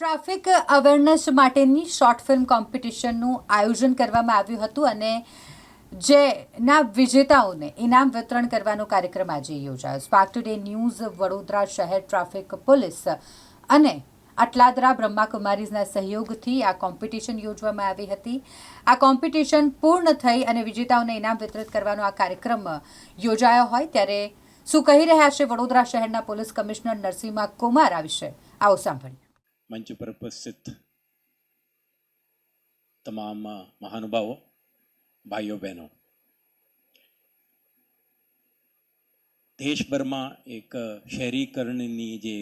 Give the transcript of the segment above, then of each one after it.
Traffic awareness માટેની short film કોમ્પિટિશનનું આયોજન કરવામાં આવ્યું હતું અને જેના વિજેતાઓને ઇનામ વિતરણ કરવાનો કાર્યક્રમ આજે યોજાયો. સ્પાર્ક ટુડે ન્યૂઝ વડોદરા શહેર ટ્રાફિક પોલીસ અને અટલાદરા બ્રહ્માકુમારીઝના સહયોગથી આ કોમ્પિટિશન યોજવામાં આવી હતી. આ કોમ્પિટિશન પૂર્ણ થઈ અને વિજેતાઓને ઇનામ વિતરિત કરવાનો આ કાર્યક્રમ યોજાયો હોય ત્યારે શું કહી રહ્યા છે વડોદરા શહેરના પોલીસ કમિશનર નરસિંહા કુમાર આ વિશે? આવો સાંભળીએ. મંચ પર ઉપસ્થિત તમામ મહાનુભાવો ભાઈઓ બહેનો દેશભરમાં એક શહેરીકરણની જે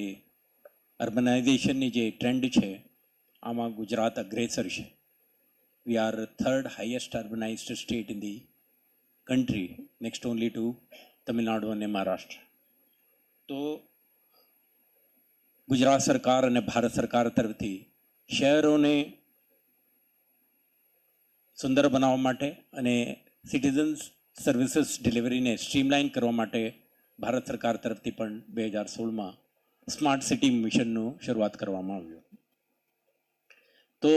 અર્બનાઇઝેશનની જે ટ્રેન્ડ છે આમાં ગુજરાત અગ્રેસર છે we are third highest urbanized state in the country next only to Tamil Nadu અને મહારાષ્ટ્ર તો ગુજરાત સરકાર અને ભારત સરકાર તરફથી શહેરોને સુંદર બનાવવા માટે અને સિટીઝન્સ સર્વિસીસ ડિલિવરીને સ્ટ્રીમલાઇન કરવા માટે ભારત સરકાર તરફથી પણ બે હજાર સોળમાં સ્માર્ટ સિટી મિશનનું શરૂઆત કરવામાં આવ્યું. તો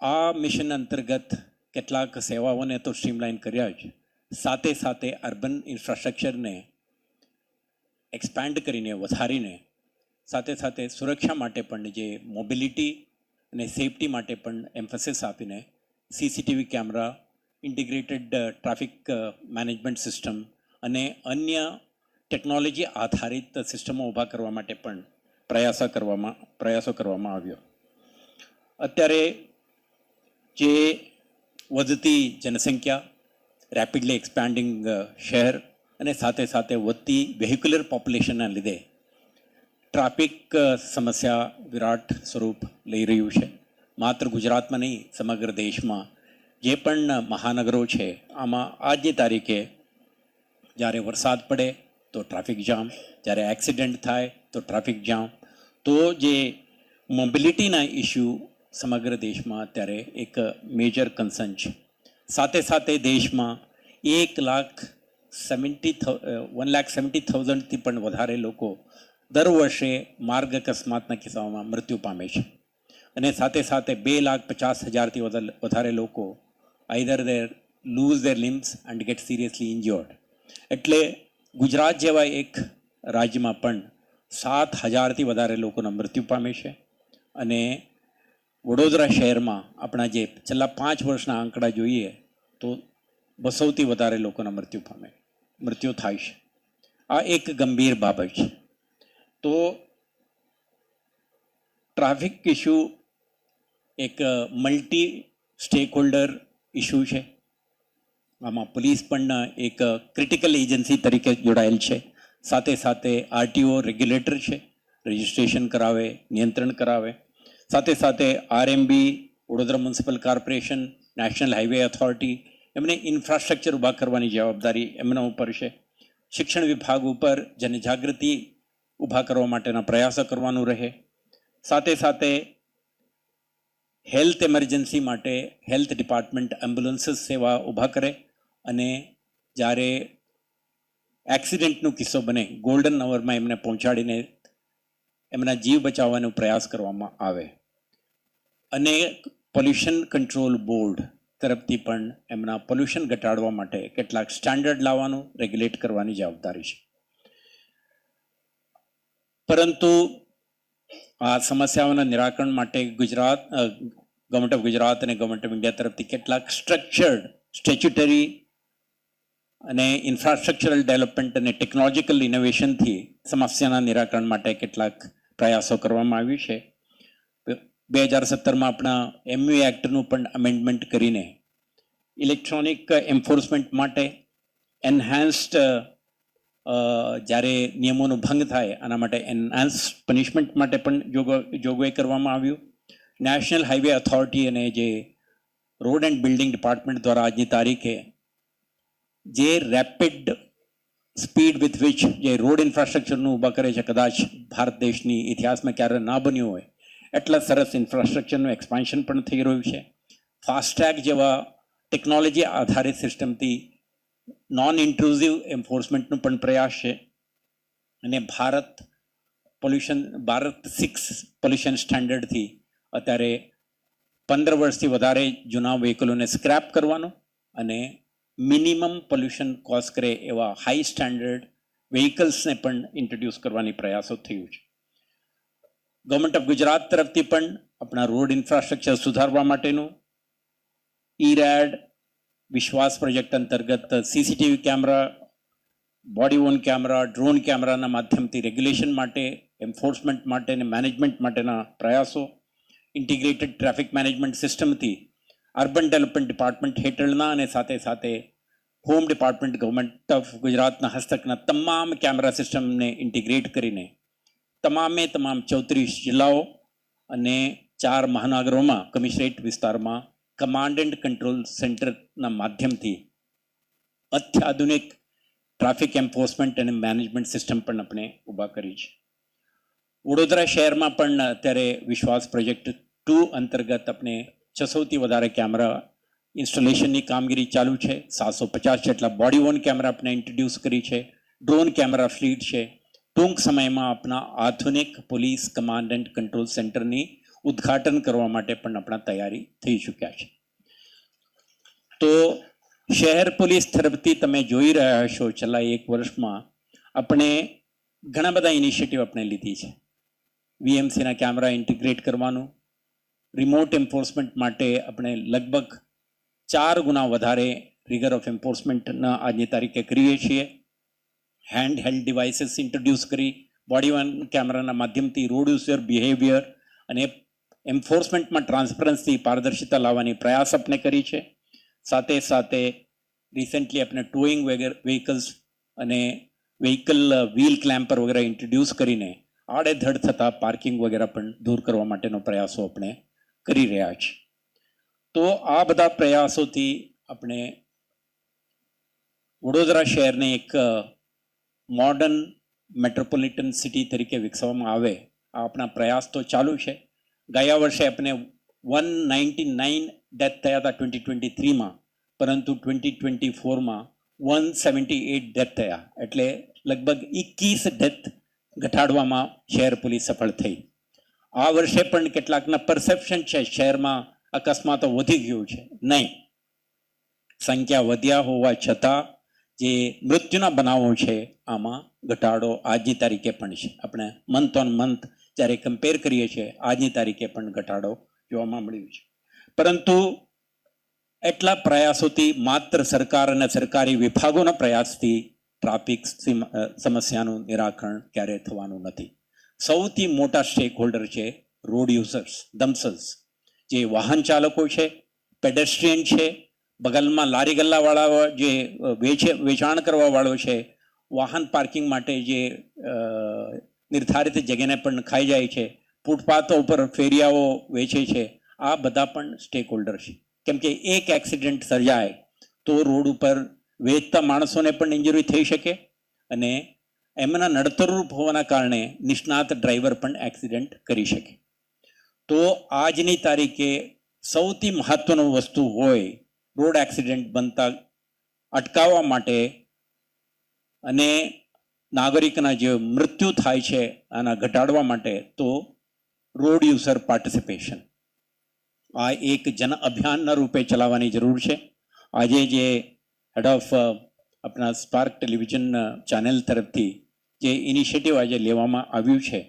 આ મિશન અંતર્ગત કેટલાક સેવાઓને તો સ્ટ્રીમલાઇન કર્યા જ. સાથે સાથે અર્બન ઇન્ફ્રાસ્ટ્રક્ચરને એક્સપેન્ડ કરીને, વધારીને સાથે સાથે સુરક્ષા માટે પણ જે મોબિલિટી અને સેફટી માટે પણ એમ્ફસિસ આપીને CCTV camera integrated traffic management system અને અન્ય ટેકનોલોજી આધારિત સિસ્ટમો ઊભા કરવા માટે પણ પ્રયાસો કરવામાં પ્રયાસો કરવામાં આવ્યો. અત્યારે જે વધતી જનસંખ્યા રેપિડલી એક્સપેન્ડિંગ શહેર અને સાથે સાથે વધતી વેહિક્યુલર પોપ્યુલેશનના લીધે ટ્રાફિક સમસ્યા વિરાટ સ્વરૂપ લઈ રહ્યું છે. માત્ર ગુજરાતમાં નહીં, સમગ્ર દેશમાં જે પણ મહાનગરો છે, આમાં આજની તારીખે જ્યારે વરસાદ પડે તો ટ્રાફિક જામ, જ્યારે એક્સિડન્ટ થાય તો ટ્રાફિક જામ. તો જે મોબિલિટીના ઇસ્યુ સમગ્ર દેશમાં અત્યારે એક મેજર કન્સર્ન છે. સાથે સાથે દેશમાં એક lakh seventy one lakh seventy થાઉઝન્ડથી પણ વધારે લોકો દર વર્ષે માર્ગ અકસ્માતના કિસ્સાઓમાં મૃત્યુ પામે છે. અને સાથે સાથે બે લાખ પચાસ હજારથી વધારે લોકો either their lose their limbs and get seriously injured એટલે ગુજરાત જેવા એક રાજ્યમાં પણ સાત હજારથી વધારે લોકોના મૃત્યુ પામે છે. અને વડોદરા શહેરમાં આપણા જે છેલ્લા પાંચ વર્ષના આંકડા જોઈએ તો બસોથી વધારે લોકોના મૃત્યુ પામે, મૃત્યુ થાય છે. આ એક ગંભીર બાબત છે. તો ટ્રાફિક ઇશ્યુ એક મલ્ટી સ્ટેક હોલ્ડર ઇશ્યુ છે. આમાં પોલીસ પણ એક ક્રિટિકલ એજન્સી તરીકે જોડાયેલ છે. સાથે સાથે આરટીઓ રેગ્યુલેટર છે. રજિસ્ટ્રેશન કરાવે, નિયંત્રણ કરાવે. સાથે સાથે RMB Vadodara municipal corporation national highway authority એમને ઇન્ફ્રાસ્ટ્રક્ચર ઊભા કરવાની જવાબદારી એમના ઉપર છે. શિક્ષણ વિભાગ ઉપર જનજાગૃતિ ઊભા કરવા માટેના પ્રયાસો કરવાનું રહે. સાથે સાથે હેલ્થ એમરજન્સી માટે હેલ્થ ડિપાર્ટમેન્ટ એમ્બ્યુલન્સીસ સેવા ઊભા કરે અને જ્યારે એક્સિડન્ટનો કિસ્સો બને, ગોલ્ડન અવરમાં એમને પહોંચાડીને એમના જીવ બચાવવાનો પ્રયાસ કરવામાં આવે. અને પોલ્યુશન કંટ્રોલ બોર્ડ તરફથી પણ એમના પોલ્યુશન ઘટાડવા માટે કેટલાક સ્ટાન્ડર્ડ લાવવાનું, રેગ્યુલેટ કરવાની જવાબદારી છે. પરંતુ આ સમસ્યાઓના નિરાકરણ માટે ગુજરાત ગવર્મેન્ટ ઓફ ગુજરાત અને ગવર્મેન્ટ ઓફ ઇન્ડિયા તરફથી કેટલાક સ્ટ્રક્ચર્ડ સ્ટેચ્યુટરી અને ઇન્ફ્રાસ્ટ્રક્ચરલ ડેવલપમેન્ટ અને ટેકનોલોજીકલ ઇનોવેશનથી સમસ્યાના નિરાકરણ માટે કેટલાક પ્રયાસો કરવામાં આવ્યું છે. બે હજાર સત્તરમાં આપણા એમયુ એક્ટનું પણ અમેન્ડમેન્ટ કરીને ઇલેક્ટ્રોનિક એન્ફોર્સમેન્ટ માટે એન્હાન્સ્ડ જ્યારે નિયમોનો ભંગ થાય, આના માટે એનહાન્સ પનિશમેન્ટ માટે પણ જોગવાઈ કરવામાં આવ્યું. નેશનલ હાઈવે ઓથોરિટી અને જે રોડ એન્ડ બિલ્ડિંગ ડિપાર્ટમેન્ટ દ્વારા આજની તારીખે જે રેપિડ સ્પીડ વિથ વિચ જે રોડ ઇન્ફ્રાસ્ટ્રક્ચરનું ઊભા કરે છે, કદાચ ભારત દેશની ઇતિહાસમાં ક્યારે ના બન્યું હોય, એટલા સરસ ઇન્ફ્રાસ્ટ્રક્ચરનું એક્સપાન્શન પણ થઈ રહ્યું છે. ફાસ્ટ્રેક જેવા ટેકનોલોજી આધારિત સિસ્ટમથી નોન ઇન્ટ્રુઝિવ એન્ફોર્સમેન્ટનો પણ પ્રયાસ છે. અને Bharat pollution Bharat six pollution સ્ટાન્ડર્ડથી અત્યારે પંદર વર્ષથી વધારે જૂના વ્હીકલોને સ્ક્રેપ કરવાનો અને મિનિમમ પોલ્યુશન કોઝ કરે એવા હાઈ સ્ટાન્ડર્ડ વ્હીકલ્સને પણ ઇન્ટ્રોડ્યુસ કરવાની પ્રયાસો થયું છે. ગવર્મેન્ટ ઓફ ગુજરાત તરફથી પણ આપણા રોડ ઇન્ફ્રાસ્ટ્રક્ચર સુધારવા માટેનું ઈરેડ રેડ વિશ્વાસ પ્રોજેક્ટ અંતર્ગત CCTV camera, body on camera, drone કેમેરાના માધ્યમથી રેગ્યુલેશન માટે, એન્ફોર્સમેન્ટ માટે અને મેનેજમેન્ટ માટેના પ્રયાસો, ઇન્ટિગ્રેટેડ ટ્રાફિક મેનેજમેન્ટ સિસ્ટમથી અર્બન ડેવલપમેન્ટ ડિપાર્ટમેન્ટ હેઠળના અને સાથે સાથે હોમ ડિપાર્ટમેન્ટ ગવર્મેન્ટ ઓફ ગુજરાતના હસ્તકના તમામ કેમેરા સિસ્ટમને ઇન્ટિગ્રેટ કરીને તમામે તમામ ચોત્રીસ જિલ્લાઓ અને ચાર મહાનગરોમાં, કમિશનરેટ વિસ્તારમાં કમાન્ડ એન્ડ કંટ્રોલ સેન્ટરના માધ્યમથી અત્યાધુનિક ટ્રાફિક એન્ફોર્સમેન્ટ અને મેનેજમેન્ટ સિસ્ટમ પણ આપણે ઊભા કરી છે. વડોદરા શહેરમાં પણ અત્યારે વિશ્વાસ પ્રોજેક્ટ ટુ અંતર્ગત આપણે છસોથી વધારે કેમેરા ઇન્સ્ટોલેશનની કામગીરી ચાલુ છે. સાતસો પચાસ જેટલા બોડી ઓન કેમેરા આપણે ઇન્ટ્રોડ્યુસ કરી છે. ડ્રોન કેમેરા ફ્લીટ છે. ટૂંક સમયમાં આપણા આધુનિક પોલીસ કમાન્ડ એન્ડ કંટ્રોલ સેન્ટરની ઉદ્ઘાટન કરવા માટે પણ આપણા તૈયારી થઈ ચૂક્યા છે. તો શહેર પોલીસ તરફથી તમે જોઈ રહ્યા હશો, છેલ્લા એક વર્ષમાં આપણે ઘણા બધા ઇનિશિયેટિવ આપણે લીધી છે. વીએમસીના કેમેરા ઇન્ટિગ્રેટ કરવાનું રિમોટ એન્ફોર્સમેન્ટ માટે આપણે લગભગ ચાર ગુણા વધારે રિગર ઓફ એન્ફોર્સમેન્ટના આજની તારીખે કરીએ છીએ. હેન્ડ હેલ્ડ ડિવાઇસીસ ઇન્ટ્રોડ્યુસ કરી બોડી વન કેમેરાના માધ્યમથી રોડ યુઝર બિહેવિયર અને એન્ફોર્સમેન્ટમાં ટ્રાન્સપરન્સી પારદર્શિતા લાવવાની પ્રયાસ આપણે કરી છે. સાથે સાથે રિસેન્ટલી આપણે ટોઈંગ વ્હીકલ્સ અને વ્હીકલ વ્હીલ ક્લેમ્પર વગેરે ઇન્ટ્રોડ્યુસ કરીને આડેધડ થતા પાર્કિંગ વગેરે પણ દૂર કરવા માટેનો પ્રયાસો આપણે કરી રહ્યા છીએ તો આ બધા પ્રયાસોથી આપણે વડોદરા શહેરને એક મોડર્ન મેટ્રોપોલિટન સિટી તરીકે વિકસાવવામાં આવે આ આપણા પ્રયાસ તો ચાલુ છે. ગયા વર્ષે આપણે વન નાઇન્ટી નાઇન ડેથ થયા હતા ટ્વેન્ટી ટ્વેન્ટી થ્રીમાં પરંતુ ટ્વેન્ટી ટ્વેન્ટી ફોરમાં વન સેવન્ટી એટ ડેથ થયા. એટલે લગભગ એકવીસ ડેથ ઘટાડવામાં શહેર પોલીસ સફળ થઈ. આ વર્ષે પણ કેટલાકના પરસેપ્શન છે શહેરમાં અકસ્માતો વધી ગયું છે. નહીં. સંખ્યા વધ્યા હોવા છતાં જે મૃત્યુના બનાવો છે, આમાં ઘટાડો આજની તારીખે પણ છે. આપણે મંથ ઓન મંથ જ્યારે કમ્પેર કરીએ છીએ, આજની તારીખે પણ ઘટાડો જોવામાં મળ્યું છે. પરંતુ એટલા પ્રયાસોથી માત્ર સરકાર અને સરકારી વિભાગોના પ્રયાસથી ટ્રાફિક સીમ- સમસ્યાનું નિરાકરણ ક્યારેય થવાનું નથી. સૌથી મોટા સ્ટેક હોલ્ડર છે રોડ યુઝર્સ ધમસલ્સ જે વાહન ચાલકો છે પેડેસ્ટ્રિયન છે, બગલમાં લારી ગલ્લાવાળા જે વેચે, વેચાણ કરવાવાળો છે, વાહન પાર્કિંગ માટે જે નિર્ધારિત જગ્યાને પણ ખાઈ જાય છે. ફૂટપાથો ઉપર ફેરિયાઓ વેચે છે. આ બધા પણ સ્ટેક હોલ્ડર છે. કેમ કે એક એક્સિડન્ટ સર્જાય તો રોડ ઉપર વેચતા માણસોને પણ ઇન્જરી થઈ શકે અને એમના નડતરરૂપ હોવાના કારણે નિષ્ણાત ડ્રાઈવર પણ એક્સિડન્ટ કરી શકે. તો આજની તારીખે સૌથી મહત્વનું વસ્તુ હોય રોડ એક્સિડન્ટ બનતા અટકાવવા માટે અને નાગરિકના જે મૃત્યુ થાય છે, આના ઘટાડવા માટે તો રોડ યુઝર પાર્ટિસિપેશન આ એક જન અભિયાનના રૂપે ચલાવવાની જરૂર છે. આજે જે હેડ ઓફ આપણા સ્પાર્ક ટેલિવિઝન ચેનલ તરફથી જે ઇનિશિયેટિવ આજે લેવામાં આવ્યું છે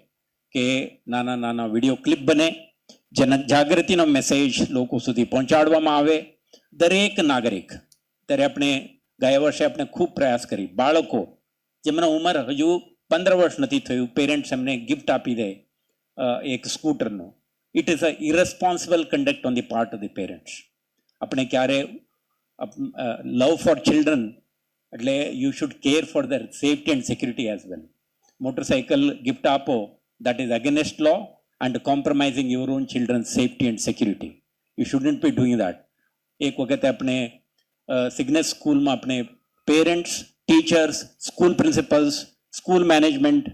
કે નાના નાના વીડિયો ક્લિપ બને, જન જાગૃતિનો મેસેજ લોકો સુધી પહોંચાડવામાં આવે. દરેક નાગરિક, ત્યારે આપણે ગયા વર્ષે આપણે ખૂબ પ્રયાસ કરી. બાળકો જેમના ઉંમર હજુ પંદર વર્ષ નથી થયું. પેરેન્ટ્સ એમને ગિફ્ટ આપી દે એક સ્કૂટરનું. It is a irresponsible conduct on the part of the parents આપણે ક્યારે લવ ફોર ચિલ્ડ્રન એટલે you should care for their safety and security as well motorcycle gift આપો that is against law and compromising your own children safety and security you shouldn't be doing that એક વખતે આપણે સિગ્નેસ સ્કૂલમાં આપણે parents teachers school principals school management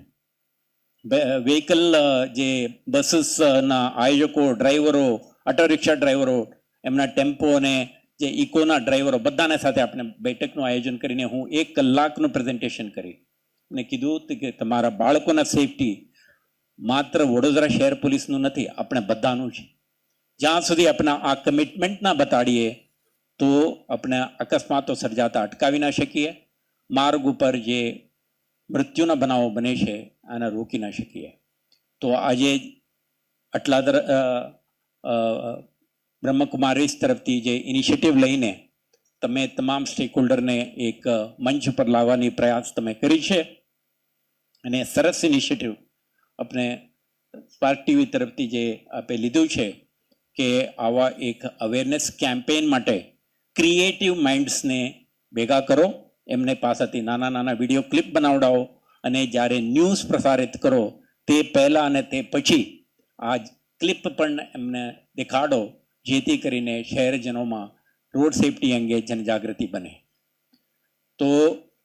vehicle જે બસીસના આયોજકો ડ્રાઈવરો ઓટો રિક્ષા ડ્રાઈવરો એમના ટેમ્પો અને જે ઇકોના ડ્રાઈવરો બધાને સાથે આપણે બેઠકનું આયોજન કરીને હું એક કલાકનું પ્રેઝન્ટેશન કરી. અને કીધું કે તમારા બાળકોના સેફટી માત્ર વડોદરા શહેર પોલીસનું નથી, આપણે બધાનું છે. જ્યાં સુધી આપણે આ કમિટમેન્ટ ના બતાડીએ, તો આપણે અકસ્માતો સર્જાતા અટકાવી ના શકીએ. માર્ગ ઉપર જે મૃત્યુના બનાવો બને છે આને રોકી ના શકીએ. તો આજે અટલાદર અ, અ, બ્રહ્મકુમારીઝ તરફથી જે ઇનિશિયેટિવ લઈને તમે તમામ સ્ટેક હોલ્ડરને એક મંચ પર લાવવાની પ્રયાસ તમે કરી છે અને સરસ ઇનિશિયેટિવ આપણે સ્પાર્ક ટીવી તરફથી જે આપે લીધું છે કે આવા એક અવેરનેસ કેમ્પેન માટે ક્રિએટિવ માઇન્ડ્સને ભેગા કરો. એમને પાસેથી નાના નાના વીડિયો ક્લિપ બનાવડાવો અને જ્યારે ન્યૂઝ પ્રસારિત કરો, તે પહેલાં અને તે પછી આ ક્લિપ પણ એમને દેખાડો, જેથી કરીને શહેરજનોમાં રોડ સેફટી અંગે જનજાગૃતિ બને. તો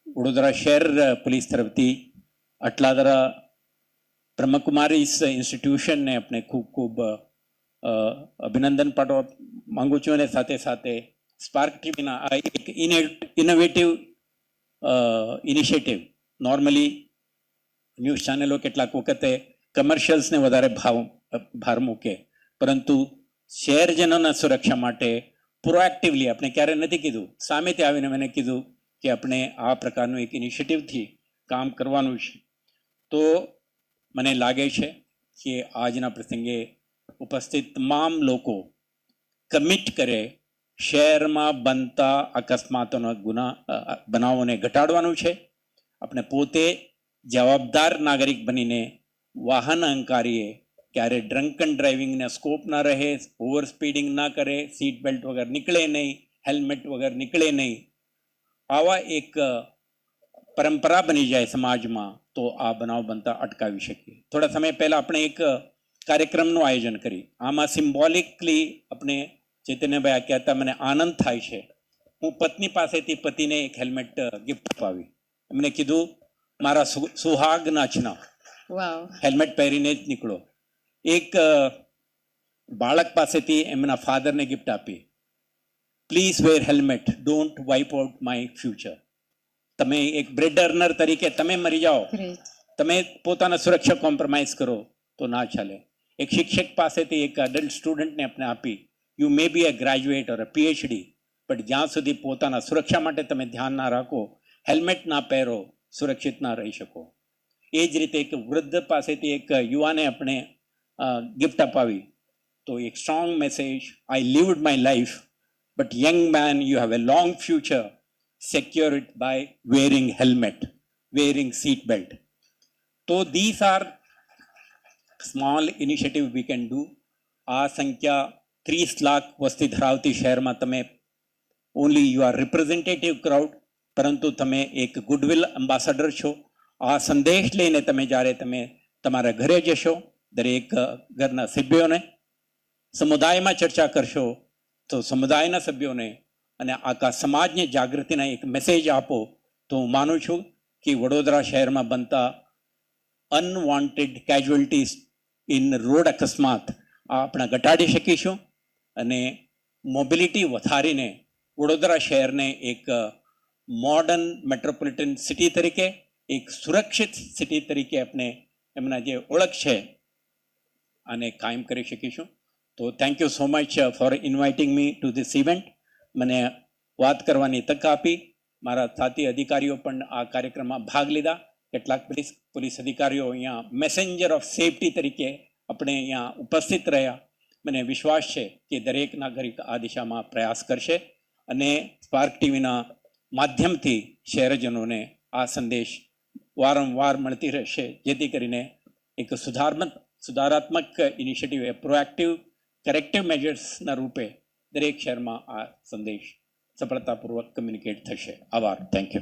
વડોદરા શહેર પોલીસ તરફથી અટલાદરા બ્રહ્મકુમારી ઇન્સ્ટિટ્યુશનને આપણે ખૂબ ખૂબ અભિનંદન પાઠવા માંગુ છું અને સાથે સાથે સ્પાર્ક ટીવીના આ એક ઇનોવેટિવ ઇનિશિયેટિવ નોર્મલી ન્યૂઝ ચેનલો કેટલાક વખતે કમર્શિયલ્સને વધારે ભાવ, ભાર મૂકે. પરંતુ શહેરજનોના સુરક્ષા માટે પ્રોએક્ટિવલી આપણે ક્યારે નથી કીધું. સામેથી આવીને મને કીધું કે આપણે આ પ્રકારનું એક ઇનિશિયેટિવથી કામ કરવાનું છે. તો મને લાગે છે કે આજના પ્રસંગે ઉપસ્થિત તમામ લોકો કમિટ કરે શહેરમાં બનતા અકસ્માતોના ગુના બનાવોને ઘટાડવાનું છે. આપણે પોતે જવાબદાર નાગરિક બનીને વાહન અહંકારીએ, ક્યારે ડ્રંકન ડ્રાઇવિંગને સ્કોપ ના રહે ઓવર સ્પીડિંગ ના કરે સીટ બેલ્ટ વગર નીકળે નહીં હેલ્મેટ વગર નીકળે નહીં. આવા એક પરંપરા બની જાય સમાજમાં, તો આ બનાવ બનતા અટકાવી શકીએ. થોડા સમય પહેલાં આપણે એક કાર્યક્રમનું આયોજન કરી. આમાં સિમ્બોલિકલી આપણે ચૈતન્યભાઈ આ કહેતા મને આનંદ થાય છે. હું પત્ની પાસેથી પતિને એક હેલ્મેટ ગિફ્ટ અપાવી. એમને કીધું મારા સુહાગ નાચના હેલ્મેટ પહેરીને જ નીકળો. એક બાળક પાસેથી એમના ફાધરને ગિફ્ટ આપી. Please wear helmet don't wipe out my future તમે એક બ્રેડ અર્નર તરીકે તમે મરી જાઓ. તમે પોતાના સુરક્ષા કોમ્પ્રોમાઇઝ કરો તો ના ચાલે. એક શિક્ષક પાસેથી એક અડલ્ટ સ્ટુડન્ટને આપણે આપી. You may be a graduate or a PhD but જ્યાં સુધી પોતાના સુરક્ષા માટે તમે ધ્યાન ના રાખો હેલ્મેટ ના પહેરો, સુરક્ષિત ના રહી શકો. એ જ રીતે એક વૃદ્ધ પાસેથી એક યુવાને આપણે ગિફ્ટ અપાવી. તો એક strong message I lived my life but young man you have a long future secure it by wearing helmet, wearing seat belt. so these are small initiative we can do. આ સંખ્યા ત્રીસ લાખ વસ્તી ધરાવતી શહેરમાં તમે only you are representative crowd પરંતુ તમે એક ગુડવિલ એમ્બાસેડર છો. આ સંદેશ લઈને તમે જ્યારે તમે તમારા ઘરે જશો, દરેક ઘરના સભ્યોને સમુદાયમાં ચર્ચા કરશો, તો સમુદાયના સભ્યોને અને આખા સમાજને જાગૃતિના એક મેસેજ આપો, તો હું માનું છું કે વડોદરા શહેરમાં બનતા અનવોન્ટેડ કેઝ્યુઅલ્ટીઝ ઇન રોડ અકસ્માત આ આપણે ઘટાડી શકીશું. અને મોબિલિટી વધારીને વડોદરા શહેરને એક મોડર્ન મેટ્રોપોલિટન સિટી તરીકે, એક સુરક્ષિત સિટી તરીકે આપણે એમના જે ઓળખ છે, આને કાયમ કરી શકીશું. તો thank you so much for inviting me to this event મને વાત કરવાની તક આપી. મારા સાથી અધિકારીઓ પણ આ કાર્યક્રમમાં ભાગ લીધા. કેટલાક પોલીસ પોલીસ અધિકારીઓ અહીંયા મેસેન્જર ઓફ સેફટી તરીકે આપણે અહીંયા ઉપસ્થિત રહ્યા. મને વિશ્વાસ છે કે દરેક નાગરિક આ દિશામાં પ્રયાસ કરશે અને સ્પાર્ક ટીવીના માધ્યમથી શહેરજનોને આ સંદેશ વારંવાર મળતી રહેશે. જેથી કરીને એક સુધારમત, સુધારાત્મક ઇનિશિયેટિવ એ પ્રોએક્ટિવ કરેક્ટિવ મેજર્સના રૂપે દરેક શહેરમાં આ સંદેશ સફળતાપૂર્વક કમ્યુનિકેટ થશે. આભાર. Thank you